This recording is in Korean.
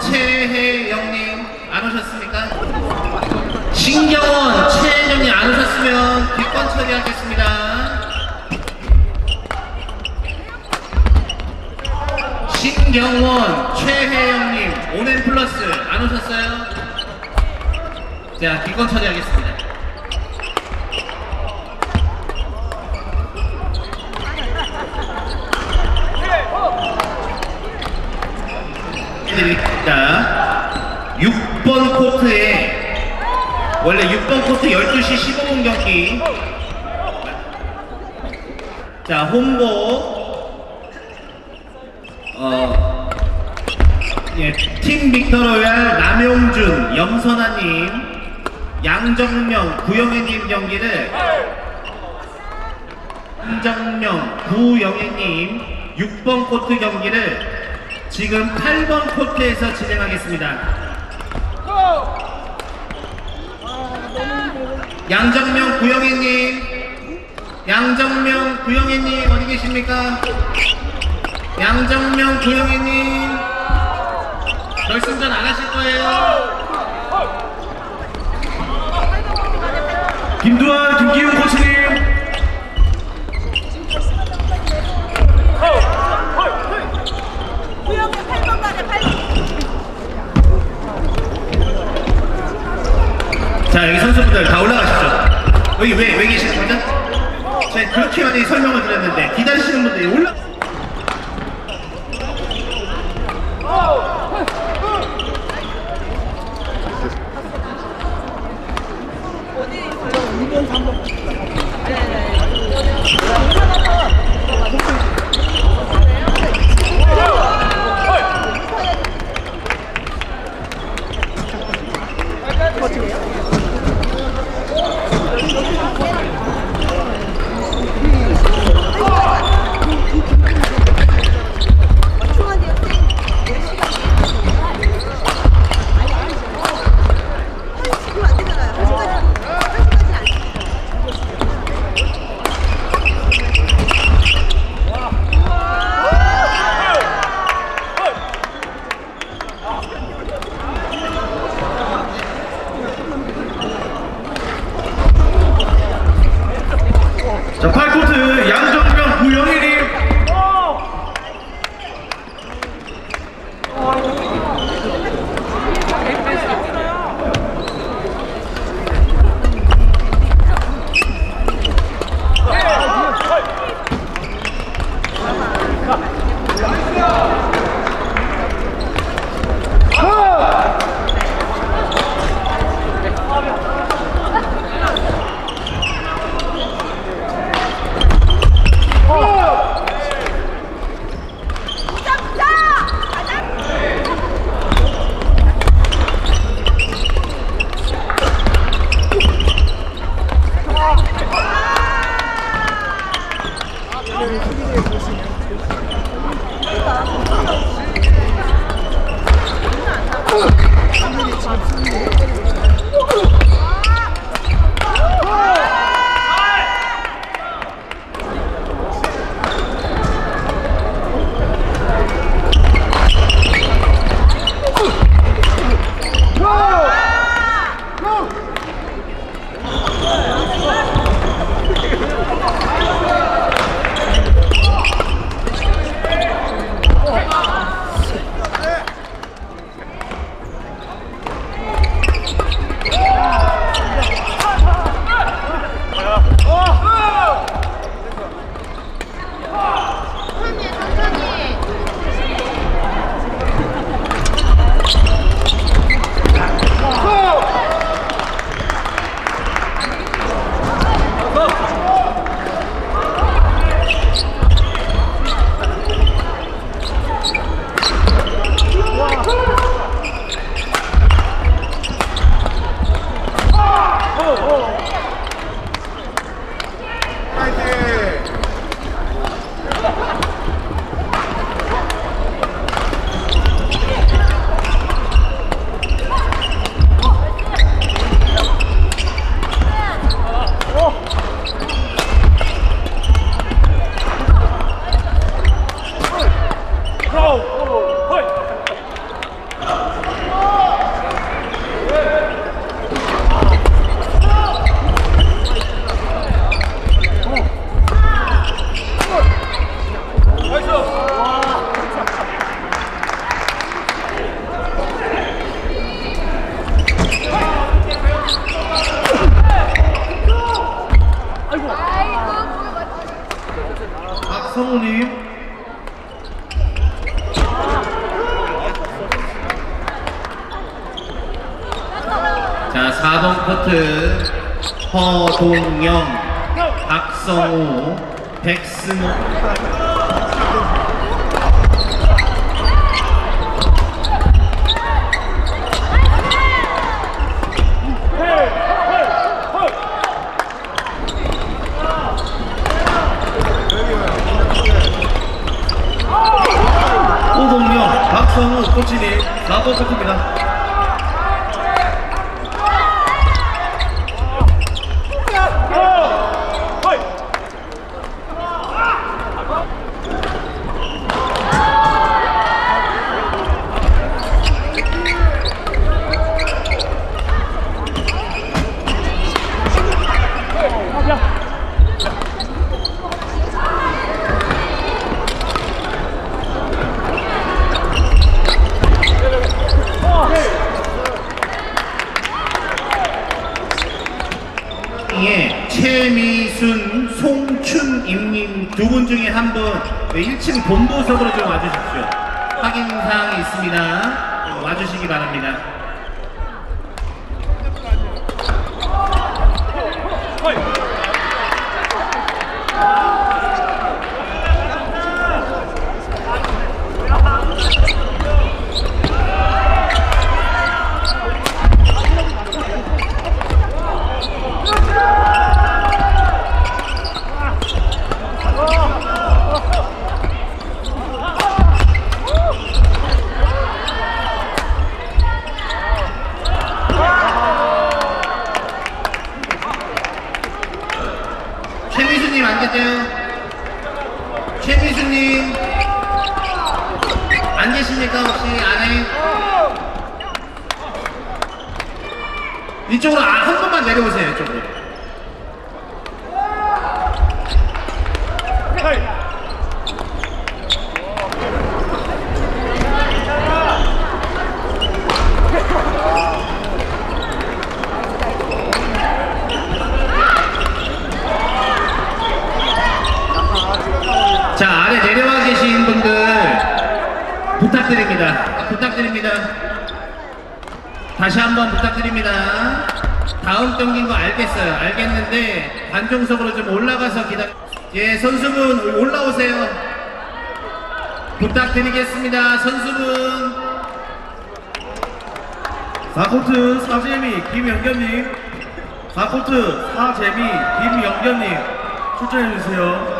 최혜영님 안 오셨습니까? 신경원 최혜영님 안 오셨으면 뒷건 처리하겠습니다. 신경원 최혜영님 오넨 플러스 안 오셨어요? 자 뒷건 처리하겠습니다. 드립니다. 6번 코트에 원래 6번 코트 12시 15분 경기 자 홍보 어, 예, 팀 빅터로얄 남용준 염선아님 양정명 구영애님 경기를 한정명 구영애님 6번 코트 경기를 지금 8번 코트에서 진행하겠습니다. 양정명 구영애님, 양정명 구영애님 어디 계십니까? 양정명 구영애님 결승전 안 하실 거예요? 김두한, 김기훈 코치 여기 왜, 왜 계시는 거죠? 제가 그렇게 많이 설명을 드렸는데 기다리시는 분들이 올라 자, 8코트 양 上。 성우님. 자 4번 커트. 허동영 박성우 백승호. 코치님 4번 송춘임님 두 분 중에 한 분 1층 본부석으로 좀 와주십시오. 확인 사항이 있습니다. 좀 와주시기 바랍니다. 이쪽으로 아, 한 번만 내려오세요 이쪽으로. 자 아래 내려와 계신 분들 부탁드립니다. 부탁드립니다 다시 한번 부탁드립니다. 다음 경기인 거 알겠어요. 알겠는데 관중석으로 좀 올라가서 기다려 예 선수분 올라오세요. 부탁드리겠습니다. 선수분. 4코트 사재미 김영견님. 4코트 사재미 김영견님. 출전해주세요